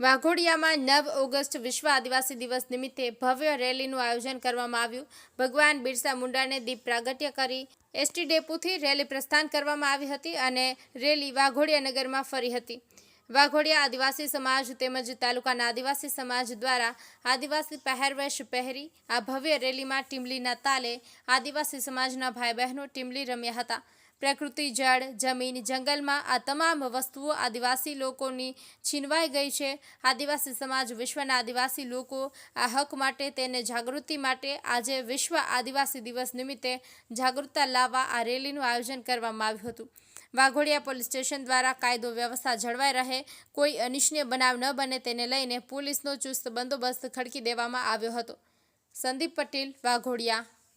વાઘોડિયામાં નવ ઓગસ્ટ વિશ્વ આદિવાસી દિવસ નિમિત્તે ભવ્ય રેલીનું આયોજન કરવામાં આવ્યું. ભગવાન બિરસા મુંડાને દીપ પ્રાગટ્ય કરી એસટી ડેપોથી રેલી પ્રસ્થાન કરવામાં આવી હતી અને રેલી વાઘોડિયા નગરમાં ફરી હતી. વાઘોડિયા આદિવાસી સમાજ તેમજ તાલુકાના આદિવાસી સમાજ દ્વારા આદિવાસી પહેરવેશ પહેરી આ ભવ્ય રેલીમાં ટીમલીના તાલે આદિવાસી સમાજના ભાઈ બહેનો ટીમલી રમ્યા હતા. પ્રકૃતિ, જળ, જમીન, જંગલમાં આ તમામ વસ્તુઓ આદિવાસી લોકોની છીનવાઈ ગઈ છે. આદિવાસી સમાજ વિશ્વના આદિવાસી લોકો આ હક માટે તેને જાગૃતિ માટે આજે વિશ્વ આદિવાસી દિવસ નિમિત્તે જાગૃતતા લાવવા આ રેલીનું આયોજન કરવામાં આવ્યું હતું. વાઘોડિયા પોલીસ સ્ટેશન દ્વારા કાયદો વ્યવસ્થા જળવાઈ રહે, કોઈ અનિચ્છનીય બનાવ ન બને તેને લઈને પોલીસનો ચુસ્ત બંદોબસ્ત ખડકી દેવામાં આવ્યો હતો. સંદીપ પટેલ, વાઘોડિયા.